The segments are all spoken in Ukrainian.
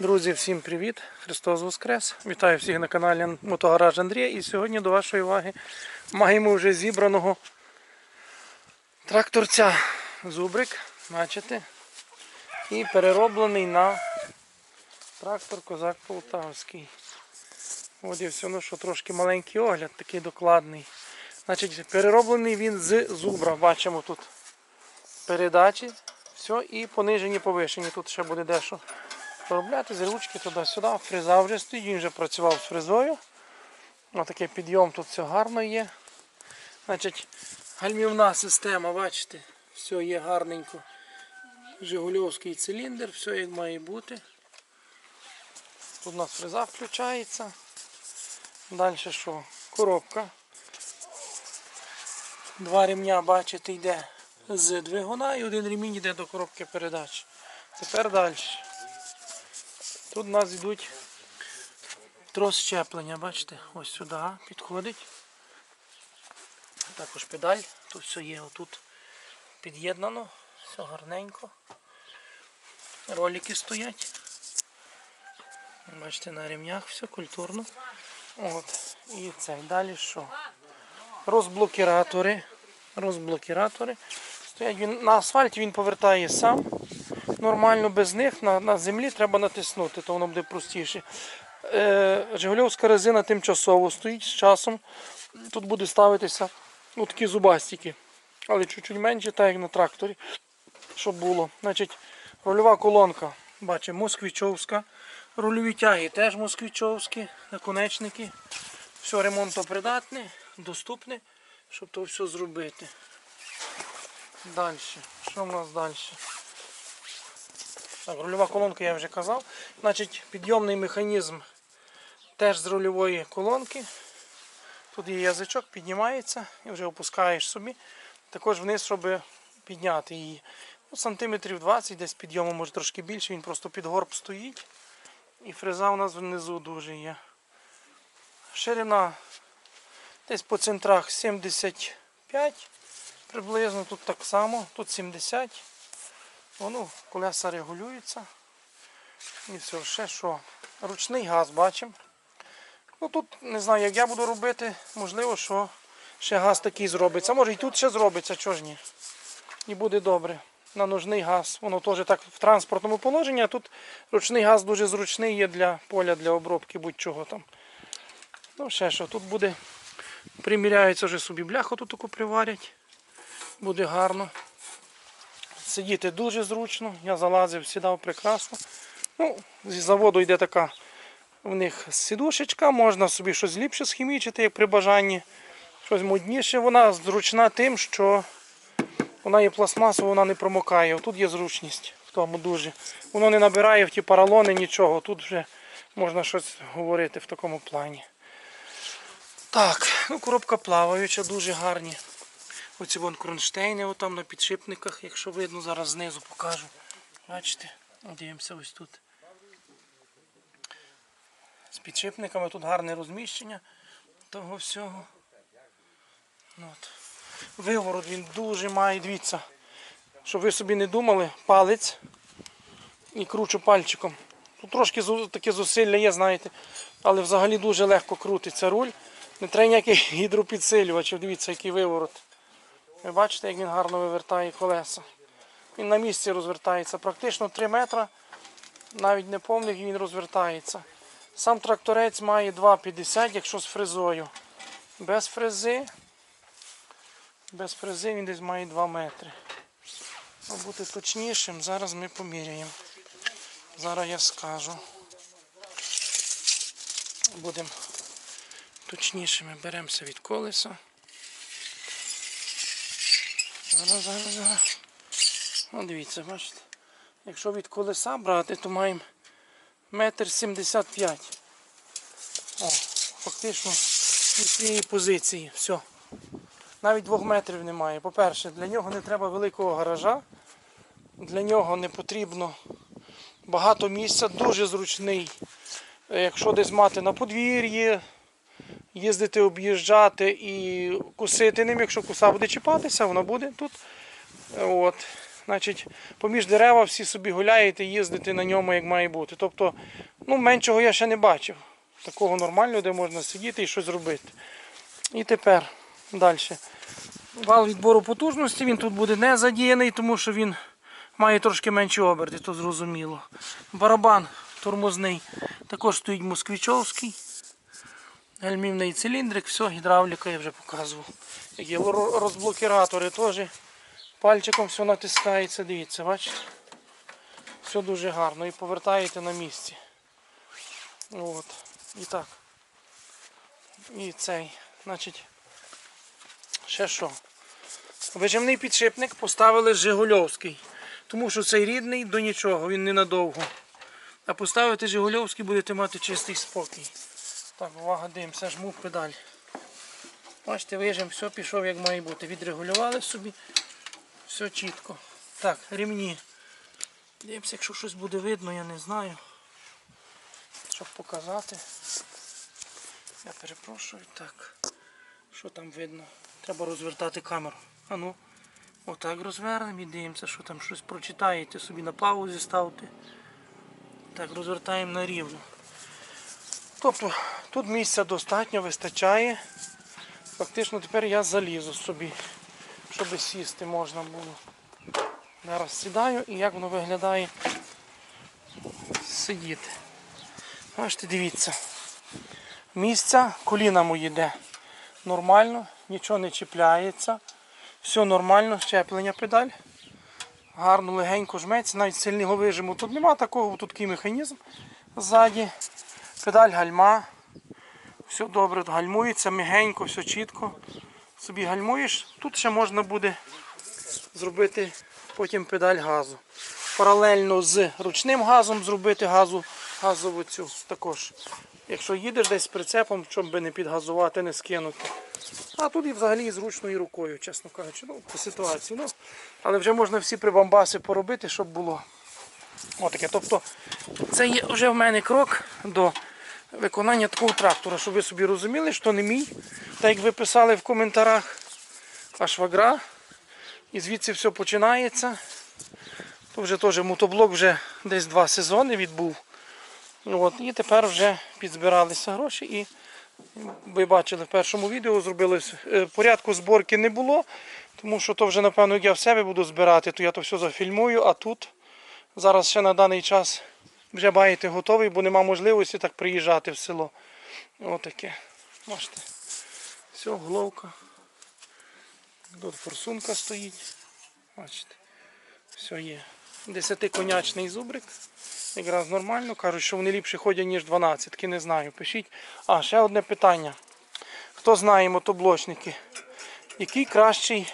Друзі, всім привіт! Христос Воскрес! Вітаю всіх на каналі Мотогараж Андрія. І сьогодні до вашої уваги маємо вже зібраного тракторця Зубрик, бачите, і перероблений на трактор Козак Полтавський. От і все, ну що трошки маленький огляд, такий докладний. Значить, перероблений він з зубра. Бачимо тут передачі, все, і понижені повишені. Тут ще буде дещо поробляти з ручки туди-сюди. Фреза вже стоїть, він вже працював з фрезою. Отакий підйом тут все гарно є. Значить, гальмівна система, бачите, все є гарненько. Жигульовський циліндр, все як має бути. Тут у нас фреза включається. Далі що? Коробка. Два ремня, бачите, йде з двигуна і один ремінь йде до коробки передач. Тепер далі. Тут у нас йдуть трос щеплення, бачите, ось сюди підходить. Також педаль, тут все є, отут під'єднано, все гарненько. Ролики стоять. Бачите, на ремнях все культурно. От. І це. Далі що? Розблокіратори. Розблокіратори. Стоять він на асфальті він повертає сам. Нормально без них на, на землі треба натиснути, то воно буде простіше. Е, Жигульовська резина тимчасово стоїть з часом. Тут буде ставитися ну, такі зубастики. Але чуть-чуть менше, так як на тракторі. Щоб було. Значить, рульова колонка. Бачимо, москвичовська. Рульові тяги теж москвичовські, наконечники. Все ремонтопридатне, доступне, щоб то все зробити. Далі. Що в нас далі? Так, рульова колонка я вже казав. Значить, підйомний механізм теж з рульової колонки. Тут є язичок, піднімається і вже опускаєш собі. Також вниз, щоб підняти її. Ну, сантиметрів 20, десь підйому, може трошки більше, він просто під горб стоїть. І фреза у нас внизу дуже є. Ширина десь по центрах 75 приблизно, тут так само, тут 70. Воно колеса регулюються. І все, ще що. Ручний газ бачимо. Ну тут не знаю, як я буду робити, можливо, що ще газ такий зробиться. Може і тут ще зробиться, чого ж ні. І буде добре. На нужний газ. Воно теж так в транспортному положенні, а тут ручний газ дуже зручний є для поля, для обробки будь-чого там. Ну, ще що, тут буде. Приміряється вже собі бляху тут таку приварять. Буде гарно. Сидіти дуже зручно. Я залазив, сідав прекрасно. Ну, Зі заводу йде така в них сідушечка, можна собі щось ліпше схімічити, як при бажанні. Щось модніше. Вона зручна тим, що вона є пластмасова, вона не промокає. Тут є зручність в тому дуже. Воно не набирає в ті паралони нічого. Тут вже можна щось говорити в такому плані. Так, ну коробка плаваюча, дуже гарні. Оці вон кронштейни отам на підшипниках, якщо видно, зараз знизу покажу. Бачите? Дивимося ось тут. З підшипниками тут гарне розміщення того всього. Ну От. Виворот він дуже має, дивіться, щоб ви собі не думали, палець і кручу пальчиком. Тут трошки таке зусилля є, знаєте, але взагалі дуже легко крутиться руль. Не треба ніяких гідропідсилювачів, дивіться, який виворот. Ви бачите, як він гарно вивертає колеса. Він на місці розвертається. Практично 3 метри, навіть не повних він розвертається. Сам тракторець має 2,50, якщо з фрезою. Без фрези. Без фрези він десь має 2 метри. А бути точнішим, зараз ми поміряємо. Зараз я скажу. Будемо точнішими. Беремося від колеса. Зараз, зараз, зараз. О, дивіться, бачите. Якщо від колеса брати, то маємо метр сімдесят п'ять. О, фактично від цієї позиції. Все. Навіть двох метрів немає. По-перше, для нього не треба великого гаража. Для нього не потрібно багато місця, дуже зручний. Е, Якщо десь мати на подвір'ї, їздити, об'їжджати і кусити ним, якщо куса буде чіпатися, вона буде тут. От. Значить, поміж дерева всі собі гуляєте, їздите на ньому, як має бути. Тобто, ну, меншого я ще не бачив. Такого нормального, де можна сидіти і щось робити. І тепер далі. Вал відбору потужності він тут буде не задіяний, тому що він має трошки менші оберти, то зрозуміло. Барабан тормозний також стоїть москвичовський. Гальмівний циліндрик, все, гідравліка я вже показував. Є розблокіратори теж. Пальчиком все натискається, дивіться, бачите? Все дуже гарно і повертаєте на місці. От. І так. І цей. Значить, ще що? Вижимний підшипник поставили Жигульовський. Тому що цей рідний до нічого, він ненадовго. А поставити Жигульовський будете мати чистий спокій. Так, увага, дивимося, жму педаль. Бачите, вижим, все пішов як має бути. Відрегулювали собі. Все чітко. Так, ремні. Дивимося, якщо щось буде видно, я не знаю. Щоб показати. Я перепрошую. Так. Що там видно? Треба розвертати камеру. А ну, отак розвернемо і дивимося, що там щось прочитаєте, собі на паузі ставте. Так, розвертаємо на рівно. Тобто тут місця достатньо вистачає. Фактично тепер я залізу собі, щоб сісти можна було. Зараз сідаю і як воно виглядає сидіти. Бачите, дивіться. Місця коліна мої йде нормально, нічого не чіпляється. Все нормально, щеплення педаль. Гарно легенько жметься, навіть сильного вижиму. Тут нема такого, тут такий механізм ззаді. Педаль гальма. Все добре, гальмується, мігенько, все чітко. Собі гальмуєш. Тут ще можна буде зробити потім педаль газу. Паралельно з ручним газом зробити газу, газову цю також. Якщо їдеш десь з прицепом, щоб би не підгазувати, не скинути. А тут і взагалі з ручною рукою, чесно кажучи, ну, по ситуації. Ну, але вже можна всі прибамбаси поробити, щоб було. Отаке. Тобто це є вже в мене крок до виконання такого трактора, щоб ви собі розуміли, що не мій, так як ви писали в коментарях, швагра. І звідси все починається. То вже теж мотоблок вже десь два сезони відбув. От, і тепер вже підзбиралися гроші і ви бачили в першому відео, зробили е, порядку зборки не було, тому що то вже, напевно, як я в себе буду збирати, то я то все зафільмую, а тут зараз ще на даний час вже маєте готовий, бо нема можливості так приїжджати в село. Отаке. Бачите. Все, головка. Тут форсунка стоїть. Бачите. Все є. Десятиконячний зубрик. Якраз нормально. Кажуть, що вони ліпше ходять, ніж 12. Не знаю. Пишіть. А, ще одне питання. Хто знає мотоблочники? Який кращий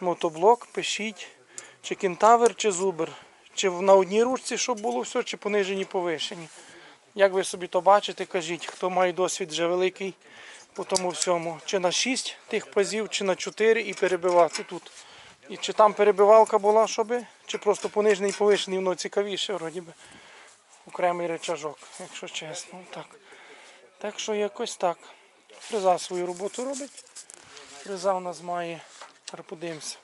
мотоблок? Пишіть. Чи кентавр, чи зубр? Чи на одній ручці, щоб було все, чи понижені, повишені. Як ви собі то бачите, кажіть, хто має досвід вже великий по тому всьому. Чи на 6 тих пазів, чи на 4 і перебивати тут. І чи там перебивалка була, щоби, чи просто понижений і повишений, воно цікавіше, вроді би. Окремий речажок, якщо чесно. Так. так що якось так. Фреза свою роботу робить. Фреза у нас має. Подивимося.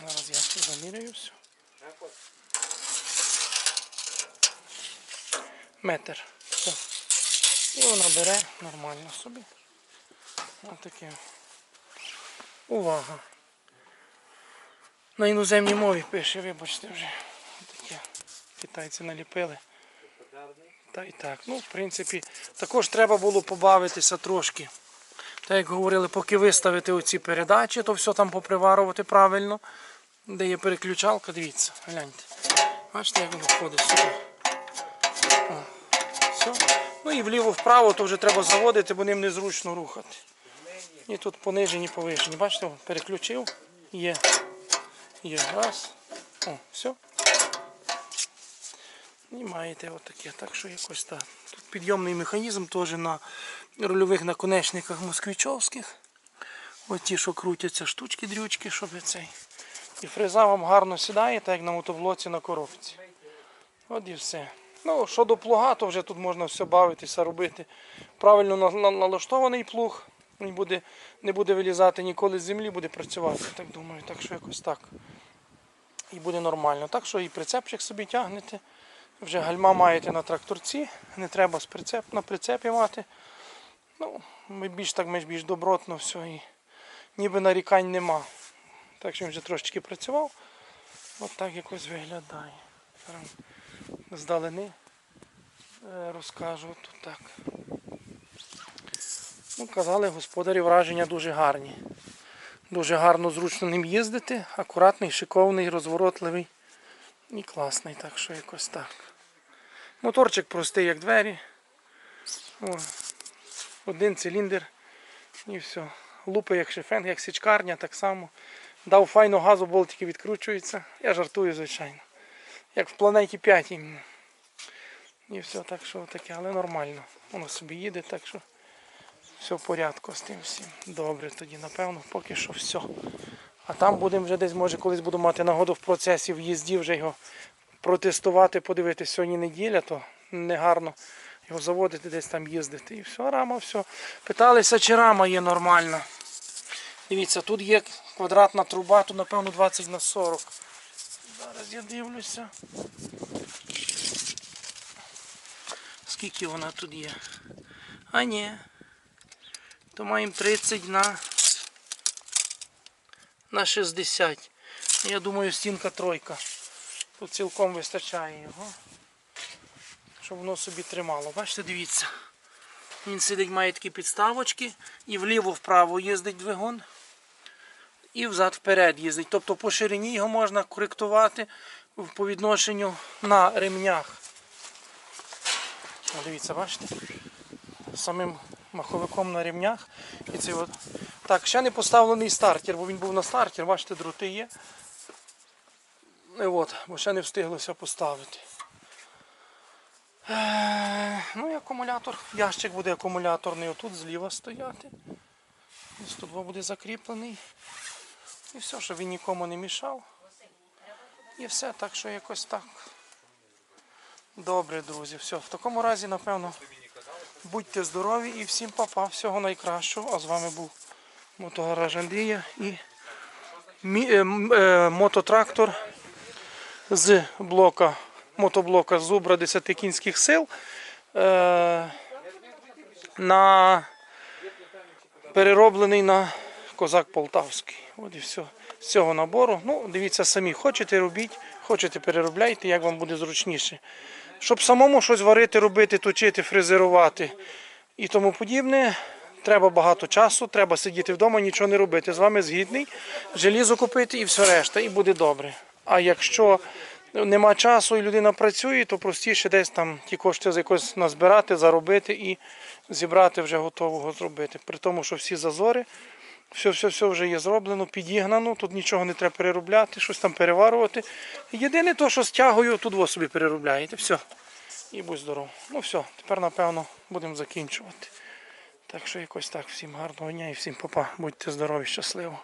Зараз я все заміряю все. Метр. Все. І вона бере нормально собі. Ось таке. Увага. На іноземній мові пише, вибачте вже. Таке. Китайці наліпили. Та і так. Ну, в принципі, також треба було побавитися трошки. Так як говорили, поки виставити оці передачі, то все там поприварувати правильно. Де є переключалка, дивіться, гляньте. Бачите, як воно входить сюди. Все. Ну і вліво-вправо то вже треба заводити, бо ним незручно рухати. І тут понижені, повишені. Бачите, переключив. Є. Є. Раз. О, все. І маєте отаке. Так що якось так. Тут підйомний механізм теж на рульових наконечниках москвичовських. Ось ті, що крутяться штучки-дрючки, щоб цей. І фреза вам гарно сідає, так як на мотоблоці на коробці. От і все. Ну, щодо плуга, то вже тут можна все бавитися, робити. Правильно на- на- налаштований плуг, Він буде, не буде вилізати ніколи з землі, буде працювати, так думаю. Так що якось так. І буде нормально. Так що і прицепчик собі тягнете. Вже гальма маєте на тракторці, не треба з прицеп, на прицепі мати. Ну, більш так ми більш добротно все і ніби нарікань нема. Так що він вже трошечки працював. От так якось виглядає. Здалини е, розкажу тут так. Ну, казали, господарі враження дуже гарні. Дуже гарно, зручно ним їздити. Акуратний, шиковний, розворотливий і класний, так що якось так. Моторчик простий, як двері. О, один циліндр і все. Лупи як шифенг, як січкарня, так само. Дав файно газу, болтики відкручуються. Я жартую, звичайно. Як в планеті 5. іменно. І все, так що таке, але нормально. Воно собі їде, так що все в порядку з тим всім. Добре, тоді, напевно, поки що все. А там будемо вже десь, може, колись буду мати нагоду в процесі в'їзді вже його протестувати, подивитися. Сьогодні неділя, то негарно його заводити, десь там їздити. І все, рама, все. Питалися, чи рама є нормальна. Дивіться, тут є квадратна труба, тут напевно 20 на 40. Зараз я дивлюся. Скільки вона тут є? А ні. То маємо 30 на, на 60. Я думаю, стінка тройка. Тут цілком вистачає його. Щоб воно собі тримало. Бачите, дивіться. Він сидить, має такі підставочки і вліво-вправо їздить двигун. І взад вперед їздить. Тобто по ширині його можна коректувати по відношенню на ремнях. Дивіться, бачите? Самим маховиком на ремнях. І це от. Так, ще не поставлений стартер, бо він був на стартер, бачите, дроти є. І от, бо ще не встиглося поставити. Ну і акумулятор. Ящик буде акумуляторний отут зліва стояти. Ось тут буде закріплений. І все, щоб він нікому не мішав. І все, так що якось так. Добре, друзі. Все. В такому разі, напевно, будьте здорові і всім папа, всього найкращого. А з вами був мотогараж Андрія і е, е, мототрактор з блока, мотоблока Зубра 10 кінських сил. Е, на перероблений на козак Полтавський. От і все. З цього набору. Ну, дивіться самі, хочете робіть, хочете переробляйте, як вам буде зручніше. Щоб самому щось варити, робити, точити, фрезерувати і тому подібне. Треба багато часу, треба сидіти вдома, нічого не робити. З вами згідний, желізо купити і все решта, і буде добре. А якщо нема часу і людина працює, то простіше десь там ті кошти якось назбирати, заробити і зібрати вже готового зробити. При тому, що всі зазори, все, все, все вже є зроблено, підігнано, тут нічого не треба переробляти, щось там переварувати. Єдине то, що з тягою тут ви собі переробляєте. Все. І будь здоров. Ну все, тепер напевно будемо закінчувати. Так що якось так. Всім гарного дня і всім папа. Будьте здорові, щасливо.